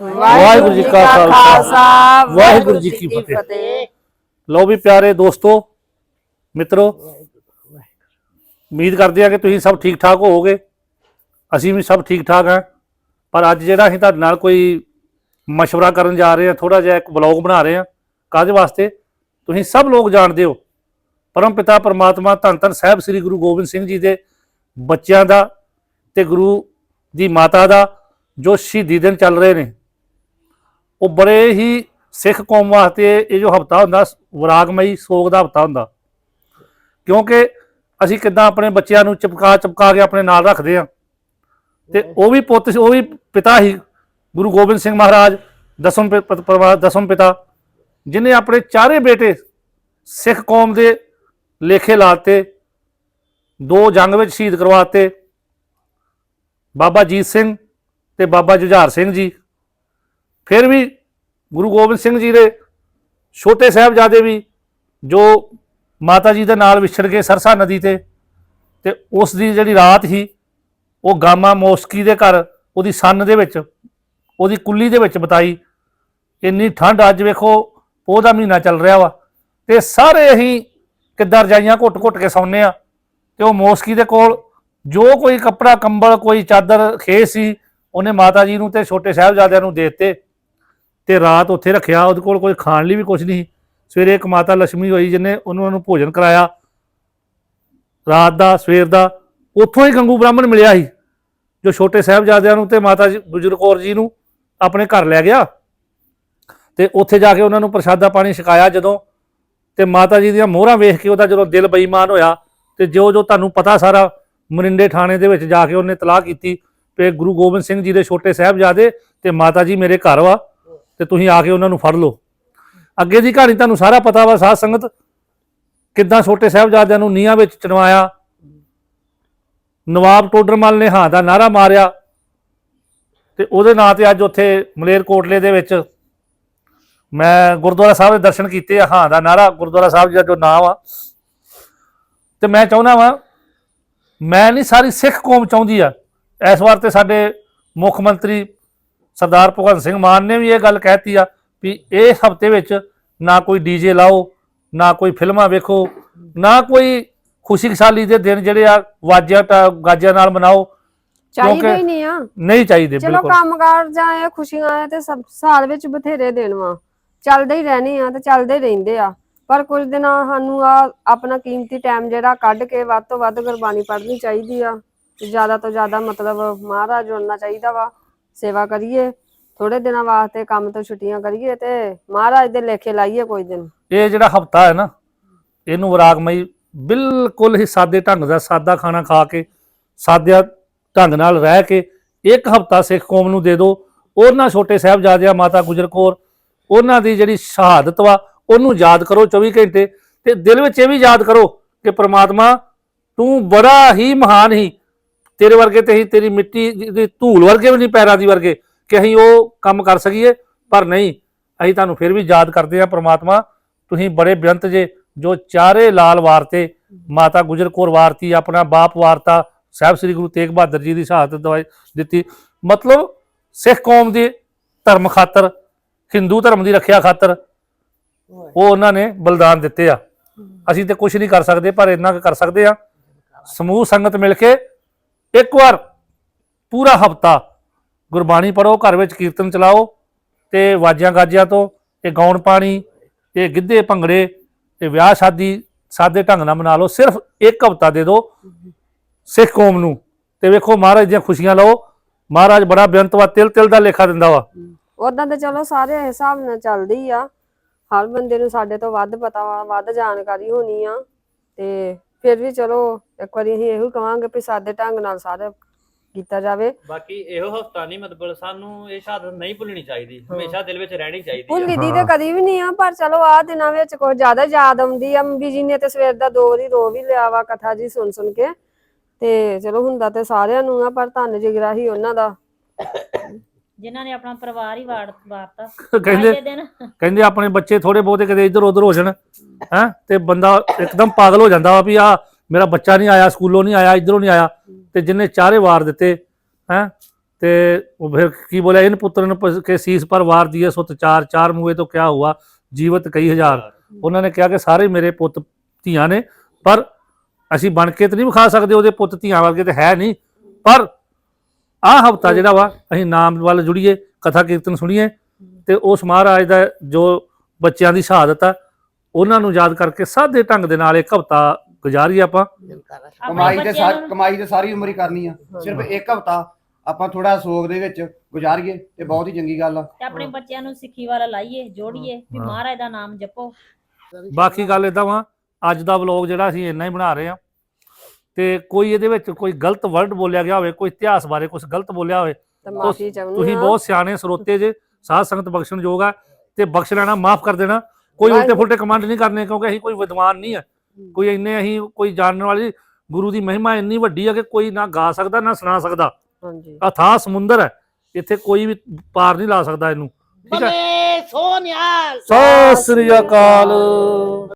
ਵਾਹਿਗੁਰੂ ਜੀ ਕਾ ਖਾਲਸਾ। ਵਾਹਿਗੁਰੂ ਜੀ ਕੀ ਫਤਿਹ। ਲਓ ਵੀ ਪਿਆਰੇ ਦੋਸਤੋ ਮਿੱਤਰੋ ਉਮੀਦ ਕਰਦੇ ਆ ਕਿ ਤੁਸੀਂ ਸਭ ਠੀਕ ਠਾਕ ਹੋਵੋਗੇ। ਅਸੀਂ ਵੀ ਸਭ ਠੀਕ ਠਾਕ ਹਾਂ। ਪਰ ਅੱਜ ਜਿਹੜਾ ਅਸੀਂ ਤੁਹਾਡੇ ਨਾਲ ਕੋਈ ਮਸ਼ਵਰਾ ਕਰਨ ਜਾ ਰਹੇ ਹਾਂ ਥੋੜਾ ਜਿਹਾ ਇੱਕ ਬਲੌਗ ਬਣਾ ਰਹੇ ਹਾਂ ਕਾਹਦੇ ਵਾਸਤੇ? ਤੁਸੀਂ ਸਭ ਲੋਕ ਜਾਣਦੇ ਹੋ ਪਰਮ ਪਿਤਾ ਪਰਮਾਤਮਾ ਧੰਨ ਧੰਨ ਸਾਹਿਬ ਸ੍ਰੀ ਗੁਰੂ ਗੋਬਿੰਦ ਸਿੰਘ ਜੀ ਦੇ ਬੱਚਿਆਂ ਦਾ ਤੇ ਗੁਰੂ ਦੀ ਮਾਤਾ ਦਾ ਜੋ ਸ਼ਹੀਦੀ ਦਿਨ ਚੱਲ ਰਹੇ ਨੇ। ਉਹ ਬੜੇ ਹੀ ਸਿੱਖ ਕੌਮ ਵਾਸਤੇ ਇਹ ਜੋ ਹਫਤਾ ਹੁੰਦਾ, ਵਿਰਾਗਮਈ ਸੋਗ ਦਾ ਹਫਤਾ ਹੁੰਦਾ। ਕਿਉਂਕਿ ਅਸੀਂ ਕਿੱਦਾਂ ਆਪਣੇ ਬੱਚਿਆਂ ਨੂੰ ਚਪਕਾ ਚਪਕਾ ਕੇ ਆਪਣੇ ਨਾਲ ਰੱਖਦੇ ਆ ਤੇ ਉਹ ਵੀ ਪੁੱਤ ਸੀ ਉਹ ਵੀ ਪਿਤਾ ਹੀ, ਗੁਰੂ ਗੋਬਿੰਦ ਸਿੰਘ ਮਹਾਰਾਜ, ਦਸਮ ਪਰਿਵਾਰ ਦਸਮ ਪਿਤਾ, ਜਿਨੇ ਆਪਣੇ ਚਾਰੇ ਬੇਟੇ ਸਿੱਖ ਕੌਮ ਦੇ ਲੇਖੇ ਲਾਤੇ, ਦੋ ਜੰਗ ਵਿੱਚ ਸ਼ਹੀਦ ਕਰਵਾਤੇ ਬਾਬਾ ਜੀਤ ਸਿੰਘ ਤੇ ਬਾਬਾ ਜੁਝਾਰ ਸਿੰਘ ਜੀ। ਫਿਰ ਵੀ ਗੁਰੂ ਗੋਬਿੰਦ ਸਿੰਘ ਜੀ ਦੇ ਛੋਟੇ ਸਾਹਿਬਜ਼ਾਦੇ ਵੀ ਜੋ ਮਾਤਾ ਜੀ ਦੇ ਨਾਲ ਵਿਛੜ ਗਏ ਸਰਸਾ ਨਦੀ ਤੇ ਤੇ ਉਸ ਦੀ ਜਿਹੜੀ ਰਾਤ ਸੀ, ਉਹ ਗਾਮਾ ਮੋਸਕੀ ਦੇ ਘਰ, ਉਹਦੀ ਸੰਨ ਦੇ ਵਿੱਚ, ਉਹਦੀ ਕੁੱਲੀ ਦੇ ਵਿੱਚ ਬਤਾਈ। ਇੰਨੀ ਠੰਡ ਅੱਜ ਵੇਖੋ, ਪੋਹ ਦਾ ਮਹੀਨਾ ਚੱਲ ਰਿਹਾ ਵਾ। ਤੇ ਸਾਰੇ ਅਸੀਂ ਕਿੱਦਾਂ ਰਜਾਈਆਂ ਘੁੱਟ-ਘੁੱਟ ਕੇ ਸੌਂਦੇ ਆ ਤੇ ਉਹ ਮੋਸਕੀ ਦੇ ਕੋਲ ਜੋ ਕੋਈ ਕੱਪੜਾ, ਕੰਬਲ, ਕੋਈ ਚਾਦਰ ਖੇ ਸੀ, ਉਹਨੇ ਮਾਤਾ ਜੀ ਨੂੰ ਤੇ ਛੋਟੇ ਸਾਹਿਬਜ਼ਾਦਿਆਂ ਨੂੰ ਦੇ ਦਿੱਤੇ। ਤੇ ਰਾਤ ਉੱਥੇ ਰੱਖਿਆ, ਉਹਦੇ ਕੋਲ ਕੋਈ ਖਾਣ ਲਈ ਵੀ ਕੁਝ ਨਹੀਂ ਸਵੇਰੇ ਇੱਕ ਮਾਤਾ ਲక్ష్ਮੀ ਹੋਈ ਜਿਹਨੇ ਉਹਨਾਂ ਨੂੰ ਭੋਜਨ ਕਰਾਇਆ। ਰਾਤ ਦਾ, ਸਵੇਰ ਦਾ, ਉੱਥੋਂ ਹੀ ਗੰਗੂ ਬ੍ਰਾਹਮਣ ਮਿਲਿਆ ਸੀ, ਜੋ ਛੋਟੇ ਸਾਹਿਬਜ਼ਾਦਿਆਂ ਨੂੰ ਤੇ ਮਾਤਾ ਜੀ ਗੁਜਰ ਕੌਰ ਜੀ ਨੂੰ ਆਪਣੇ ਘਰ ਲੈ ਗਿਆ। ਤੇ ਉੱਥੇ ਜਾ ਕੇ ਉਹਨਾਂ ਨੂੰ ਪ੍ਰਸ਼ਾਦਾ ਪਾਣੀ ਛਕਾਇਆ ਜਦੋਂ ਤੇ ਮਾਤਾ ਜੀ ਦੀਆਂ ਮੋਹਰਾਂ ਵੇਖ ਕੇ ਉਹਦਾ ਜਦੋਂ ਦਿਲ ਬੇਈਮਾਨ ਹੋਇਆ ਤੇ ਜੋ ਜੋ ਤੁਹਾਨੂੰ ਪਤਾ ਸਾਰਾ, ਮਰਿੰਡੇ ਥਾਣੇ ਦੇ ਵਿੱਚ ਜਾ ਕੇ ਉਹਨੇ ਤਲਾਹ ਕੀਤੀ। ਕਿ ਗੁਰੂ ਗੋਬਿੰਦ ਸਿੰਘ ਜੀ ਦੇ ਛੋਟੇ ਸਾਹਿਬਜ਼ਾਦੇ ਤੇ ਮਾਤਾ ਜੀ ਮੇਰੇ ਘਰ ਵਾ। ਤੇ ਤੁਸੀਂ ਆ ਕੇ ਉਹਨਾਂ ਨੂੰ ਫੜ ਲਓ। ਅੱਗੇ ਦੀ ਕਹਾਣੀ ਤੁਹਾਨੂੰ ਸਾਰਾ ਪਤਾ ਵਾ, ਸਾਧ ਸੰਗਤ, ਕਿੱਦਾਂ ਛੋਟੇ ਸਾਹਿਬਜ਼ਾਦਿਆਂ ਨੂੰ ਨੀਹਾਂ ਵਿੱਚ ਚਣਵਾਇਆ। ਨਵਾਬ ਟੋਡਰਮਲ ਨੇ ਹਾਂ ਦਾ ਨਾਰਾ ਮਾਰਿਆ ਤੇ ਉਹਦੇ ਨਾਂ ਤੇ ਅੱਜ ਉੱਥੇ ਮਲੇਰਕੋਟਲੇ ਦੇ ਵਿੱਚ ਮੈਂ ਗੁਰਦੁਆਰਾ ਸਾਹਿਬ ਦੇ ਦਰਸ਼ਨ ਕੀਤੇ ਆ, ਹਾਂ ਦਾ ਨਾਰਾ ਗੁਰਦੁਆਰਾ ਸਾਹਿਬ ਜੀ ਦਾ ਜੋ ਨਾਮ ਆ ਤੇ ਮੈਂ ਚਾਹੁੰਦਾ ਵਾਂ, ਮੈਂ ਨਹੀਂ, ਸਾਰੀ ਸਿੱਖ ਕੌਮ ਚਾਹੁੰਦੀ ਆ। ਇਸ ਵਾਰ ਤੇ ਸਾਡੇ ਮੁੱਖ ਮੰਤਰੀ ਸਰਦਾਰ ਭਗਵੰਤ ਸਿੰਘ ਮਾਨ ਨੇ ਵੀ ਇਹ ਗੱਲ ਕਹਿਤੀ ਆ ਵੀ ਇਸ ਹਫ਼ਤੇ ਵਿੱਚ ਨਾ ਕੋਈ ਡੀਜੇ ਲਾਓ ਨਾ ਕੋਈ ਫਿਲਮਾਂ ਵੇਖੋ ਨਾ ਕੋਈ ਖੁਸ਼ੀ ਖੁਸ਼ਹਾਲੀ ਦੇ ਦਿਨ ਜਿਹੜੇ ਆ ਵਾਜਿਆਂ ਗਾਜਿਆਂ ਨਾਲ ਮਨਾਓ। ਚਾਹੀਦਾ ਹੀ ਨਹੀਂ ਆ। ਨਹੀਂ ਚਾਹੀਦੇ ਚਲੋ ਬਿਲਕੁਲ। ਕੰਮਕਾਰ ਜਾਂ ਇਹ ਖੁਸ਼ੀਆਂ ਤੇ ਸਭ ਸਾਲ ਵਿੱਚ ਬਥੇਰੇ ਦਿਨ ਵਾ। ਚੱਲਦੇ ਹੀ ਰਹਿਣੇ ਆ ਤੇ ਚੱਲਦੇ ਰਹਿੰਦੇ ਆ। ਪਰ ਕੁਝ ਦਿਨਾਂ ਸਾਨੂੰ ਆ ਆਪਣਾ ਕੀਮਤੀ ਟਾਈਮ ਜਿਹੜਾ ਕੱਢ ਕੇ ਵੱਧ ਤੋਂ ਵੱਧ ਗੁਰਬਾਣੀ ਪੜ੍ਹਨੀ ਚਾਹੀਦੀ ਆ। ਤੇ ਜ਼ਿਆਦਾ ਤੋਂ ਜ਼ਿਆਦਾ ਮਤਲਬ ਮਹਾਰਾਜ ਜੁੜਨਾ ਚਾਹੀਦਾ ਵਾ। ਸੇਵਾ ਕਰੀਏ ਥੋੜੇ ਦਿਨਾਂ ਵਾਸਤੇ ਕੰਮ ਤੋਂ ਛੁੱਟੀਆਂ ਕਰੀਏ ਤੇ ਮਹਾਰਾਜ ਦੇ ਲੇਖੇ ਲਾਈਏ ਕੋਈ ਦਿਨ। ਇਹ ਜਿਹੜਾ ਹਫਤਾ ਹੈ ਨਾ, ਇਹਨੂੰ ਵਿਰਾਗਮਈ ਬਿਲਕੁਲ ਹੀ ਸਾਦੇ ਢੰਗ ਦਾ ਸਾਦਾ ਖਾਣਾ ਖਾ ਕੇ, ਸਾਦਿਆ ਢੰਗ ਨਾਲ ਰਹਿ ਕੇ ਇੱਕ ਹਫਤਾ ਸਿੱਖ ਕੌਮ ਨੂੰ ਦੇ ਦਿਓ ਉਹਨਾਂ ਛੋਟੇ ਸਾਹਿਬਜ਼ਾਦਿਆਂ ਮਾਤਾ ਗੁਜਰ ਕੌਰ, ਉਹਨਾਂ ਦੀ ਜਿਹੜੀ ਸ਼ਹਾਦਤ ਵਾ, ਉਹਨੂੰ ਯਾਦ ਕਰੋ 24 ਘੰਟੇ ਤੇ ਦਿਲ ਵਿੱਚ ਇਹ ਵੀ ਯਾਦ ਕਰੋ ਕਿ ਪ੍ਰਮਾਤਮਾ ਤੂੰ ਬੜਾ ਹੀ ਮਹਾਨ ਹੀ ਤੇਰੇ ਵਰਗੇ ਤੇ ਹੀ ਤੇਰੀ ਮਿੱਟੀ ਦੀ ਧੂਲ ਵਰਗੇ ਵੀ ਨਹੀਂ ਪੈਰਾਂ ਦੀ ਵਰਗੇ ਕਿ ਅਸੀਂ ਉਹ ਕੰਮ ਕਰ ਸਕੀਏ ਪਰ ਨਹੀਂ ਅਸੀਂ ਤੁਹਾਨੂੰ ਫਿਰ ਵੀ ਯਾਦ ਕਰਦੇ ਹਾਂ ਪ੍ਰਮਾਤਮਾ ਤੁਸੀਂ ਬੜੇ ਬੇਅੰਤ ਜੇ ਜੋ ਚਾਰੇ ਲਾਲ ਵਾਰਤੇ ਮਾਤਾ ਗੁਜਰ ਕੌਰ ਵਾਰਤੀ ਆਪਣਾ ਬਾਪ ਵਾਰਤਾ ਸਾਹਿਬ ਸ੍ਰੀ ਗੁਰੂ ਤੇਗ ਬਹਾਦਰ ਜੀ ਦੀ ਸ਼ਹਾਦਤ ਦਵਾਈ ਦਿੱਤੀ। ਮਤਲਬ ਸਿੱਖ ਕੌਮ ਦੇ ਧਰਮ ਖਾਤਰ ਹਿੰਦੂ ਧਰਮ ਦੀ ਰੱਖਿਆ ਖਾਤਰ ਉਹ ਉਹਨਾਂ ਨੇ ਬਲਿਦਾਨ ਦਿੱਤੇ ਆ। ਅਸੀਂ ਤੇ ਕੁਝ ਨਹੀਂ ਕਰ ਸਕਦੇ ਪਰ ਇੰਨਾ ਕਰ ਸਕਦੇ ਆ ਸਮੂਹ ਸੰਗਤ ਮਿਲ ਕੇ ਇੱਕ ਵਾਰ ਪੂਰਾ ਹਫਤਾ ਗੁਰਬਾਣੀ ਪੜੋ ਘਰ ਵਿੱਚ ਕੀਰਤਨ ਚਲਾਓ ਤੇ ਵਾਜਿਆਂ ਗਾਜਿਆਂ ਤੋਂ ਇਹ ਗਾਉਣ ਪਾਣੀ, ਇਹ ਗਿੱਧੇ ਭੰਗੜੇ ਤੇ ਵਿਆਹ ਸ਼ਾਦੀ ਸਾਦੇ ਢੰਗ ਨਾਲ ਮਨਾ ਲਓ, ਸਿਰਫ ਇੱਕ ਹਫਤਾ ਦੇ ਦਿਓ ਸਿੱਖ ਕੌਮ ਨੂੰ। ਤੇ ਵੇਖੋ ਮਹਾਰਾਜ ਦੀਆਂ ਖੁਸ਼ੀਆਂ ਲਓ। ਮਹਾਰਾਜ ਬੜਾ ਬੇਅੰਤ ਵਾ, ਤਿਲ ਤਿਲ ਦਾ ਲੇਖਾ ਦਿੰਦਾ ਵਾ। ਉਦਾਂ ਤੇ ਚਲੋ ਸਾਰੇ ਹਿਸਾਬ ਨਾਲ ਚੱਲਦੀ ਆ। ਹਰ ਬੰਦੇ ਨੂੰ ਸਾਡੇ ਤੋਂ ਵੱਧ ਪਤਾ ਵਾ, ਵੱਧ ਜਾਣਕਾਰੀ ਹੋਣੀ ਆ। ਤੇ ਫਿਰ ਵੀ ਚਲੋ ਇੱਕ ਵਾਰੀ ਅਸੀਂ ਇਹੋ ਕਵਾਂਗੇ ਵੀ ਸਾਦੇ ਢੰਗ ਨਾਲ ਸਾਰੇ ਕੀਤਾ ਜਾਵੇ। ਬਾਕੀ ਇਹੋ ਹਫਤਾ ਨਹੀਂ ਮਤਲਬ ਸਾਨੂੰ ਇਹ ਸ਼ਹਾਦਤ ਨਹੀਂ ਭੁੱਲਣੀ ਚਾਹੀਦੀ। ਹਮੇਸ਼ਾ ਦਿਲ ਵਿੱਚ ਰਹਿਣੀ ਚਾਹੀਦੀ ਆ। ਭੁੱਲੀ ਦੀ ਤੇ ਕਦੀ ਵੀ ਨਹੀਂ ਆ ਪਰ ਚਲੋ ਆ ਦਿਨਾਂ ਵਿੱਚ ਕੁਝ ਜ਼ਿਆਦਾ ਯਾਦ ਆਉਂਦੀ ਆ। ਮੰਮੀ ਜੀ ਨੇ ਤੇ ਸਵੇਰ ਦਾ ਦੋ ਵਾਰੀ ਰੋ ਵੀ ਲਿਆ ਵਾ ਕਥਾ ਜੀ ਸੁਣ ਸੁਣ ਕੇ। ਤੇ ਚਲੋ ਹੁੰਦਾ ਤੇ ਸਾਰਿਆਂ ਨੂੰ ਆ ਪਰ ਧੰਨ ਜਿਗਰਾ ਹੀ ਉਹਨਾਂ ਦਾ। ਜਿਨ੍ਹਾਂ ਨੇ ਆਪਣਾ ਪਰਿਵਾਰ ਹੀ ਵਾੜ ਵਾਰਤਾ। ਕਹਿੰਦੇ ਅੱਜ ਦੇ ਦਿਨ। ਕਹਿੰਦੇ ਆਪਣੇ ਬੱਚੇ ਥੋੜੇ ਬਹੁਤੇ ਕਿਤੇ ਇੱਧਰ ਉੱਧਰ ਹੋ ਜਾਣ ਹੈ ਤੇ ਬੰਦਾ ਇੱਕਦਮ ਪਾਗਲ ਹੋ ਜਾਂਦਾ ਵਾ ਵੀ ਆ ਮੇਰਾ ਬੱਚਾ ਨਹੀਂ ਆਇਆ ਸਕੂਲੋਂ ਨਹੀਂ ਆਇਆ ਇੱਧਰੋਂ ਨਹੀਂ ਆਇਆ ਤੇ ਜਿੰਨੇ ਚਾਰੇ ਵਾਰ ਦਿੱਤੇ ਹੈ ਤੇ ਉਹ ਫਿਰ ਕੀ ਬੋਲਿਆ ਇਹਨ ਪੁੱਤਰ ਨੂੰ ਕੇ ਸੀਸ ਪਰ ਵਾਰ ਦੀਏ ਸੁਤ ਚਾਰ ਚਾਰ ਮੂਏ ਤੋਂ ਕਿਆ ਹੁਆ ਜੀਵਤ ਕਈ ਹਜ਼ਾਰ। ਉਹਨਾਂ ਨੇ ਕਿਹਾ ਕਿ ਸਾਰੇ ਮੇਰੇ ਪੁੱਤ ਧੀਆਂ ਨੇ ਪਰ ਅਸੀਂ ਬਣ ਕੇ ਤੇ ਨਹੀਂ ਵਿਖਾ ਸਕਦੇ ਉਹਦੇ ਪੁੱਤ ਧੀਆਂ ਵਰਗੇ ਤੇ ਹੈ ਨਹੀਂ ਪਰ ਆਹ ਹਫਤਾ ਜਿਹੜਾ ਵਾ ਅਸੀਂ ਨਾਮ ਵੱਲ ਜੁੜੀਏ ਕਥਾ ਕੀਰਤਨ ਸੁਣੀਏ ਤੇ ਉਸ ਮਹਾਰਾਜ ਦਾ ਜੋ ਬੱਚਿਆਂ ਦੀ ਸ਼ਹਾਦਤ ਆ ਉਹਨਾਂ ਨੂੰ ਯਾਦ ਕਰਕੇ ਸਾਦੇ ਢੰਗ ਦੇ ਨਾਲ ਇੱਕ ਹਫਤਾ ਗੁਜ਼ਾਰੀਏ ਆਪਾਂ। ਕਮਾਈ ਤੇ ਕਮਾਈ ਤੇ ਸਾਰੀ ਉਮਰ ਹੀ ਕਰਨੀ ਆ। ਸਿਰਫ ਇੱਕ ਹਫਤਾ ਆਪਾਂ ਥੋੜਾ ਸੋਗ ਦੇ ਵਿੱਚ ਗੁਜ਼ਾਰੀਏ ਤੇ ਬਹੁਤ ਹੀ ਚੰਗੀ ਗੱਲ ਆ। ਤੇ ਆਪਣੇ ਬੱਚਿਆਂ ਨੂੰ ਸਿੱਖੀ ਵਾਲਾ ਲਾਈਏ ਜੋੜੀਏ ਵੀ ਹਾਂ। ਮਹਾਰਾਜ ਦਾ ਨਾਮ ਜਪੋ। ਬਾਕੀ ਗੱਲ ਇਦਾਂ ਵਾ ਅੱਜ ਦਾ ਵਲੌਗ ਜਿਹੜਾ ਅਸੀਂ ਇੰਨਾ ਹੀ ਬਣਾ ਰਹੇ ਆ। ਤੇ ਕੋਈ ਇਹਦੇ ਵਿੱਚ ਕੋਈ ਗਲਤ ਵਰਡ ਬੋਲਿਆ ਗਿਆ ਹੋਵੇ ਕੋਈ ਇਤਿਹਾਸ ਬਾਰੇ ਕੁਝ ਗਲਤ ਬੋਲਿਆ ਹੋਵੇ ਤੇ ਮਾਫੀ ਚਾਹੁੰਦੇ ਤੁਸੀਂ ਹਾਂ। ਬਹੁਤ ਸਿਆਣੇ ਸਰੋਤੇ ਜੇ ਸਾਧ ਸੰਗਤ ਬਖਸ਼ਣਯੋਗ ਆ ਤੇ ਬਖਸ਼ ਲੈਣਾ ਮਾਫ ਕਰ ਦੇਣਾ। ਕੋਈ ਉਲਟੇ। ਫੁਲਟੇ ਕਮਾਂਡ ਨਹੀਂ ਕਰਨੇ ਕਿਉਂਕਿ ਅਸੀਂ ਕੋਈ ਵਿਦਵਾਨ ਨਹੀਂ ਆ। ਕੋਈ ਇੰਨੇ ਅਸੀਂ ਕੋਈ ਜਾਣਨ ਵਾਲੀ ਗੁਰੂ ਦੀ ਮਹਿਮਾ ਇੰਨੀ ਵੱਡੀ ਆ ਕਿ ਕੋਈ ਨਾ ਗਾ ਸਕਦਾ ਨਾ ਸੁਣਾ ਸਕਦਾ। ਹਾਂਜੀ। ਅਥਾਹ ਸਮੁੰਦਰ ਹੈ ਇੱਥੇ ਕੋਈ ਵੀ ਪਾਰ ਨਹੀਂ ਲਾ ਸਕਦਾ ਇਹਨੂੰ। ਠੀਕ ਹੈ? ਬਲੇ ਸੋਨਿਆਲ ਸਤਿ ਸ੍ਰੀ ਅਕਾਲ।